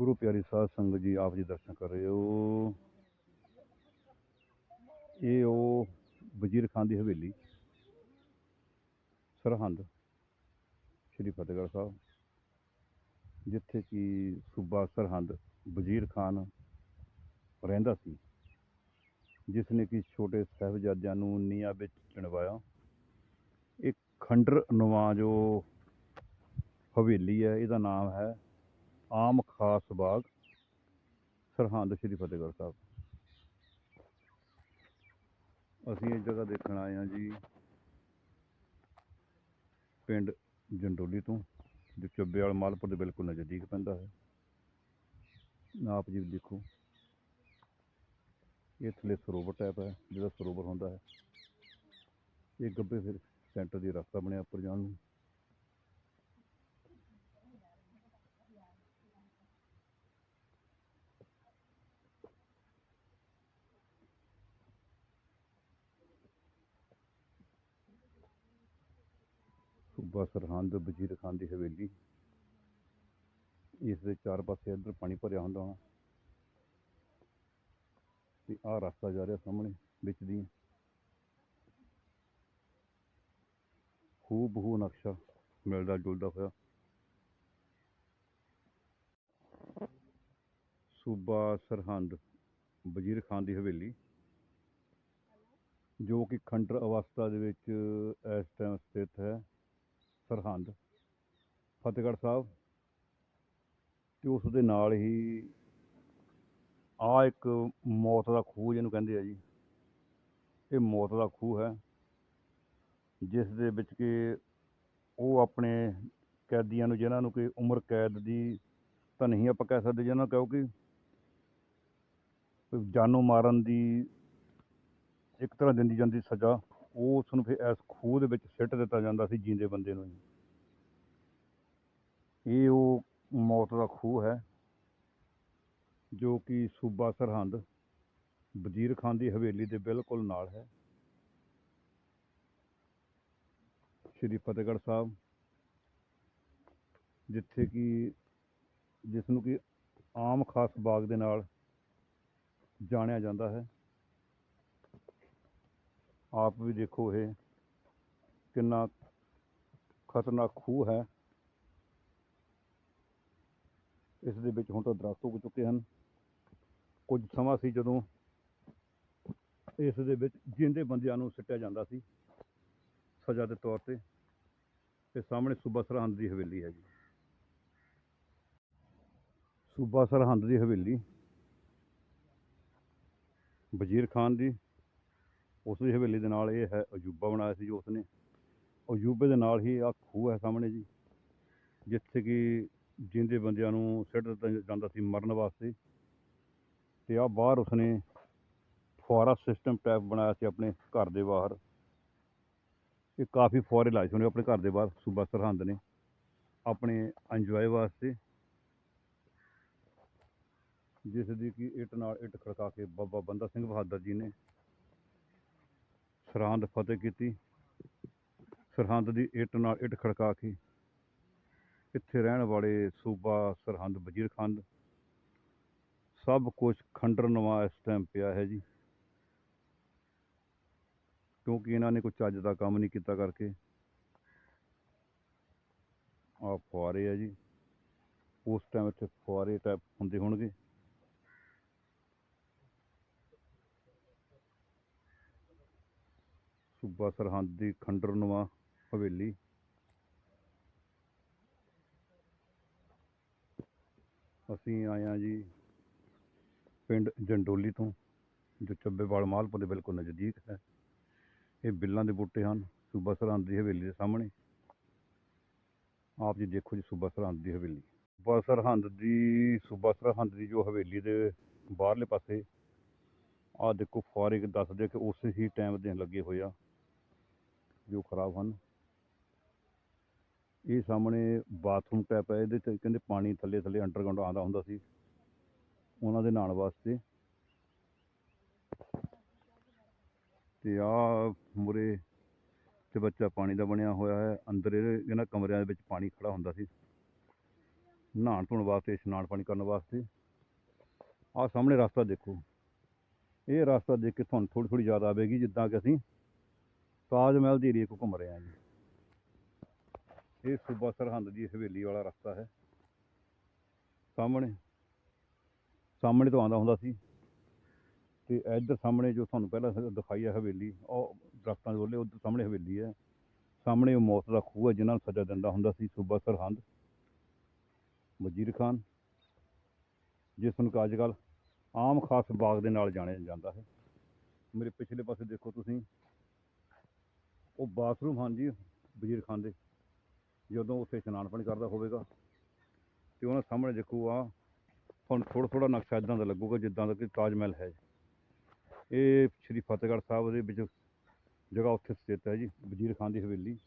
ਗੁਰੂ ਪਿਆਰੀ ਸਾਧ ਸੰਗਤ ਜੀ ਆਪ ਜੀ ਦਰਸ਼ਨ ਕਰ ਰਹੇ ਹੋ। ਇਹ ਉਹ ਵਜ਼ੀਰ ਖਾਨ ਦੀ ਹਵੇਲੀ, ਸਰਹੰਦ, ਸ਼੍ਰੀ ਫਤਿਹਗੜ੍ਹ ਸਾਹਿਬ, ਜਿੱਥੇ ਕਿ ਸੂਬਾ ਸਰਹੰਦ ਵਜ਼ੀਰ ਖਾਨ ਰਹਿੰਦਾ ਸੀ ਜਿਸ ਨੇ ਕਿ ਛੋਟੇ ਸਾਹਿਬਜ਼ਾਦਿਆਂ ਨੂੰ ਨੀਹਾਂ ਵਿੱਚ ਚਿਣਵਾਇਆ। ਇਹ ਖੰਡਰ ਨਵਾਂ ਜੋ ਹਵੇਲੀ ਹੈ, ਇਹਦਾ ਨਾਮ ਹੈ ਆਮ ਖਾਸ ਬਾਗ, ਸਰਹੰਦ ਸ਼੍ਰੀ ਫਤਿਹਗੜ੍ਹ ਸਾਹਿਬ। ਅਸੀਂ ਇਹ ਜਗ੍ਹਾ ਦੇਖਣ ਆਏ ਹਾਂ ਜੀ, ਪਿੰਡ ਜੰਡੋਲੀ ਤੋਂ, ਜੋ ਚੁੱਬੇ ਵਾਲ ਮਾਲਪੁਰ ਦੇ ਬਿਲਕੁਲ ਨਜ਼ਦੀਕ ਪੈਂਦਾ ਹੈ। ਆਪ ਜੀ ਦੇਖੋ, ਇਹ ਥੱਲੇ ਸਰੋਵਰ ਟਾਈਪ ਹੈ, ਜਿਹੜਾ ਸਰੋਵਰ ਹੁੰਦਾ ਹੈ। ਇਹ ਗੱਬੇ ਫਿਰ ਸੈਂਟਰ ਦੀ ਰਸਤਾ ਬਣਿਆ ਉੱਪਰ ਜਾਣ ਨੂੰ। ਸੂਬਾ ਸਰਹੰਦ ਵਜ਼ੀਰ ਖਾਨ ਦੀ ਹਵੇਲੀ। ਇਸ ਦੇ ਚਾਰ ਪਾਸੇ ਇੱਧਰ ਪਾਣੀ ਭਰਿਆ ਹੁੰਦਾ ਹੋਣਾ। ਤੇ ਆਹ ਰਸਤਾ ਜਾ ਰਿਹਾ ਸਾਹਮਣੇ, ਵਿੱਚ ਦੀ। ਹੂ ਬਹੂ ਨਕਸ਼ਾ ਮਿਲਦਾ ਜੁਲਦਾ ਹੋਇਆ। ਸੂਬਾ ਸਰਹੰਦ ਵਜ਼ੀਰ ਖਾਨ ਦੀ ਹਵੇਲੀ। ਜੋ ਕਿ ਖੰਡਰ ਅਵਸਥਾ ਦੇ ਵਿੱਚ ਇਸ ਟਾਈਮ ਸਥਿਤ ਹੈ। ਸਰਹੰਦ, ਫਤਿਹਗੜ੍ਹ ਸਾਹਿਬ। ਤੇ ਉਸ ਦੇ ਨਾਲ ਹੀ ਆ ਇੱਕ ਮੌਤ ਦਾ ਖੂਹ ਜਿਹਨੂੰ ਕਹਿੰਦੇ ਆ ਜੀ, ਇਹ ਮੌਤ ਦਾ ਖੂਹ ਹੈ, ਜਿਸ ਦੇ ਵਿੱਚ ਕਿ ਉਹ ਆਪਣੇ ਕੈਦੀਆਂ ਨੂੰ, ਜਿਨ੍ਹਾਂ ਨੂੰ ਕਿ ਉਮਰ ਕੈਦ ਦੀ ਤਾਂ ਨਹੀਂ ਆਪਾਂ ਕਹਿ ਸਕਦੇ ਜਿਹਨਾਂ ਨੂੰ ਕਹੋ ਕਿ ਜਾਨੋਂ ਮਾਰਨ ਦੀ ਇੱਕ ਤਰ੍ਹਾਂ ਦਿੰਦੀ ਜਾਂਦੀ ਸਜ਼ਾ। ਉਹ ਉਸ ਨੂੰ ਫਿਰ ਇਸ ਖੂਹ ਦੇ ਵਿੱਚ ਸਿੱਟ ਦਿੱਤਾ ਜਾਂਦਾ ਸੀ ਜੀਂਦੇ ਬੰਦੇ ਨੂੰ ਇਹ ਉਹ ਮੌਤ ਦਾ ਖੂਹ ਹੈ, ਜੋ ਕਿ ਸੂਬਾ ਸਰਹੰਦ, ਵਜ਼ੀਰ ਖਾਨ ਦੀ ਹਵੇਲੀ ਦੇ ਬਿਲਕੁਲ ਨਾਲ ਹੈ। ਸ਼੍ਰੀ ਫਤਿਹਗੜ੍ਹ ਸਾਹਿਬ, ਜਿੱਥੇ ਕਿ, ਜਿਸ ਨੂੰ ਕਿ ਆਮ ਖਾਸ ਬਾਗ ਦੇ ਨਾਲ ਜਾਣਿਆ ਜਾਂਦਾ ਹੈ। ਆਪ ਵੀ ਦੇਖੋ ਇਹ ਕਿੰਨਾ ਖਤਰਨਾਕ ਖੂਹ ਹੈ। ਇਸ ਦੇ ਵਿੱਚ ਹੁਣ ਤਾਂ ਦਰਖਤ ਉੱਗ ਚੁੱਕੇ ਹਨ। ਕੁਝ ਸਮਾਂ ਸੀ ਜਦੋਂ ਇਸ ਦੇ ਵਿੱਚ ਜਿੰਦੇ ਬੰਦਿਆਂ ਨੂੰ ਸਿੱਟਿਆ ਜਾਂਦਾ ਸੀ ਸਜ਼ਾ ਦੇ ਤੌਰ ਤੇ। ਤੇ ਸਾਹਮਣੇ ਸੂਬਾ ਸਰਹੰਦ ਦੀ ਹਵੇਲੀ ਹੈ ਜੀ। ਸੂਬਾ ਸਰਹੰਦ ਦੀ ਹਵੇਲੀ ਵਜ਼ੀਰ ਖਾਨ ਦੀ ਉਸ ਦੀ ਹਵੇਲੀ ਦੇ ਨਾਲ ਇਹ ਹੈ ਅਜੂਬਾ ਬਣਾਇਆ ਸੀ ਜੋ ਉਸਨੇ। ਅਜੂਬੇ ਦੇ ਨਾਲ ਹੀ ਆ ਖੂਹ ਹੈ ਸਾਹਮਣੇ ਜੀ, ਜਿੱਥੇ ਕਿ ਜਿੰਦੇ ਬੰਦਿਆਂ ਨੂੰ ਸਿੱਟ ਦਿੱਤਾ ਜਾਂਦਾ ਸੀ ਮਰਨ ਵਾਸਤੇ। ਤੇ ਆ ਬਾਹਰ ਉਸਨੇ ਫੁਆਰਾ ਸਿਸਟਮ ਟਾਈਪ ਬਣਾਇਆ ਸੀ ਆਪਣੇ ਘਰ ਦੇ ਬਾਹਰ। ਇਹ ਕਾਫੀ ਫੁਆਰੇ ਲਾਏ ਸੀ ਉਹਨੇ ਆਪਣੇ ਘਰ ਦੇ ਬਾਹਰ, ਸੂਬਾ ਸਰਹੰਦ ਨੇ, ਆਪਣੇ ਇੰਜੋਏ ਵਾਸਤੇ। ਜਿਸ ਦੀ ਕਿ ਇੱਟ ਨਾਲ ਇੱਟ ਖੜਕਾ ਕੇ ਬਾਬਾ ਬੰਦਾ ਸਿੰਘ ਬਹਾਦਰ ਜੀ ਨੇ ਸਰਹੰਦ ਫਤਿਹ ਕੀਤੀ। ਸਰਹੰਦ ਦੀ ਇੱਟ ਨਾਲ ਇੱਟ ਖੜਕਾ ਕੇ ਇੱਥੇ ਰਹਿਣ ਵਾਲੇ ਸੂਬਾ ਸਰਹੰਦ ਵਜ਼ੀਰ ਖੰਡ। ਸਭ ਕੁਝ ਖੰਡਰ ਨਵਾਂ ਇਸ ਟਾਈਮ ਪਿਆ ਹੈ ਜੀ। ਕਿਉਂਕਿ ਇਹਨਾਂ ਨੇ ਕੋਈ ਚੱਜ ਦਾ ਕੰਮ ਨਹੀਂ ਕੀਤਾ ਕਰਕੇ। ਆ ਫੁਆਰੇ ਆ ਜੀ। ਉਸ ਟਾਈਮ ਇੱਥੇ ਫੁਆਰੇ ਟਾਈਪ ਹੁੰਦੇ ਹੋਣਗੇ। ਸੂਬਾ ਸਰਹੰਦ ਦੀ ਖੰਡਰ ਨਵਾਂ ਹਵੇਲੀ। ਅਸੀਂ ਆਏ ਹਾਂ ਜੀ ਪਿੰਡ ਜੰਡੋਲੀ ਤੋਂ, ਜੋ ਚੱਬੇਵਾਲ ਮਾਲਪੁਰ ਦੇ ਬਿਲਕੁਲ ਨਜ਼ਦੀਕ ਹੈ। ਇਹ ਬਿੱਲਾਂ ਦੇ ਬੂਟੇ ਹਨ, ਸੂਬਾ ਸਰਹੰਦ ਦੀ ਹਵੇਲੀ ਦੇ ਸਾਹਮਣੇ। ਆਪ ਜੀ ਦੇਖੋ ਜੀ ਸੂਬਾ ਸਰਹੰਦ ਦੀ ਹਵੇਲੀ। ਸੂਬਾ ਸਰਹੰਦ ਦੀ, ਸੂਬਾ ਸਰਹੰਦ ਦੀ ਜੋ ਹਵੇਲੀ ਦੇ ਬਾਹਰਲੇ ਪਾਸੇ, ਆਹ ਦੇਖੋ ਫੁਆਰੇ ਦੱਸਦੇ ਕਿ ਉਸੇ ਹੀ ਟਾਈਮ ਦੇ ਲੱਗੇ ਹੋਏ ਆ। ਜੋ ਖਰਾਬ ਹਨ। ਇਹ ਸਾਹਮਣੇ ਬਾਥਰੂਮ ਟੈਪ ਹੈ, ਇਹਦੇ 'ਤੇ ਕਹਿੰਦੇ ਪਾਣੀ ਥੱਲੇ ਥੱਲੇ ਅੰਡਰਗਰਾਉਂਡ ਆਉਂਦਾ ਹੁੰਦਾ ਸੀ। ਉਹਨਾਂ ਦੇ ਨਹਾਉਣ ਵਾਸਤੇ। ਤੇ ਆ ਮੁਰੇ ਤੇ ਬੱਚਾ ਪਾਣੀ ਦਾ ਬਣਿਆ ਹੋਇਆ ਹੈ। ਅੰਦਰ ਇਹਦੇ ਇਹਨਾਂ ਕਮਰਿਆਂ ਦੇ ਵਿੱਚ ਪਾਣੀ ਖੜਾ ਹੁੰਦਾ ਸੀ। ਨਹਾਉਣ ਧੋਣ ਵਾਸਤੇ, ਇਸ਼ਨਾਨ ਪਾਣੀ ਕਰਨ ਵਾਸਤੇ। ਆਹ ਸਾਹਮਣੇ ਰਸਤਾ ਦੇਖੋ। ਇਹ ਰਸਤਾ ਦੇਖ ਕੇ ਤੁਹਾਨੂੰ ਥੋੜ੍ਹੀ ਥੋੜ੍ਹੀ ਯਾਦ ਆਵੇਗੀ, ਜਿੱਦਾਂ ਕਿ ਅਸੀਂ ਤਾਜ ਮਹਿਲ ਦੇ ਏਰੀਏ 'ਚ ਘੁੰਮ ਰਹੇ ਹਾਂ ਜੀ। ਇਹ ਸੂਬਾ ਸਰਹੰਦ ਦੀ ਹਵੇਲੀ ਵਾਲਾ ਰਸਤਾ ਹੈ। ਸਾਹਮਣੇ ਸਾਹਮਣੇ ਤੋਂ ਆਉਂਦਾ ਹੁੰਦਾ ਸੀ। ਤੇ ਇੱਧਰ ਸਾਹਮਣੇ ਜੋ ਤੁਹਾਨੂੰ ਪਹਿਲਾਂ ਦਿਖਾਈ ਹੈ ਹਵੇਲੀ, ਉਹ ਦਰਖਤਾਂ ਦੇ ਉਹਲੇ ਉੱਧਰ ਸਾਹਮਣੇ ਹਵੇਲੀ ਹੈ। ਸਾਹਮਣੇ ਉਹ ਮੌਤ ਦਾ ਖੂਹ ਹੈ, ਜਿਨ੍ਹਾਂ ਨੂੰ ਸਜ਼ਾ ਦਿੰਦਾ ਹੁੰਦਾ ਸੀ, ਸੂਬਾ ਸਰਹੰਦ। ਵਜ਼ੀਰ ਖਾਨ, ਜਿਸ ਨੂੰ ਅੱਜ ਕੱਲ੍ਹ ਆਮ ਖਾਸ ਬਾਗ ਦੇ ਨਾਲ ਜਾਣਿਆ ਜਾਂਦਾ ਹੈ। ਮੇਰੇ ਪਿਛਲੇ ਪਾਸੇ ਦੇਖੋ ਤੁਸੀਂ। ਉਹ ਬਾਥਰੂਮ ਹਨ ਜੀ ਵਜ਼ੀਰ ਖਾਨ ਦੇ। ਜਦੋਂ ਉੱਥੇ ਇਸ਼ਨਾਨ ਪਾਣੀ ਕਰਦਾ ਹੋਵੇਗਾ ਤੇ ਉਹਨਾਂ ਸਾਹਮਣੇ ਦੇਖੋ ਆ ਤੁਹਾਨੂੰ ਥੋੜ੍ਹਾ ਥੋੜ੍ਹਾ ਨਕਸ਼ਾ ਇਦਾਂ ਦਾ ਲੱਗੂਗਾ, ਜਿੱਦਾਂ ਦਾ ਕਿ ਤਾਜ ਮਹਿਲ ਹੈ। ਇਹ ਸ਼੍ਰੀ ਫਤਿਹਗੜ੍ਹ ਸਾਹਿਬ ਦੇ ਵਿੱਚ ਜਗ੍ਹਾ ਉੱਥੇ ਸਥਿਤ ਹੈ ਜੀ, ਵਜ਼ੀਰ ਖਾਨ ਦੀ ਹਵੇਲੀ।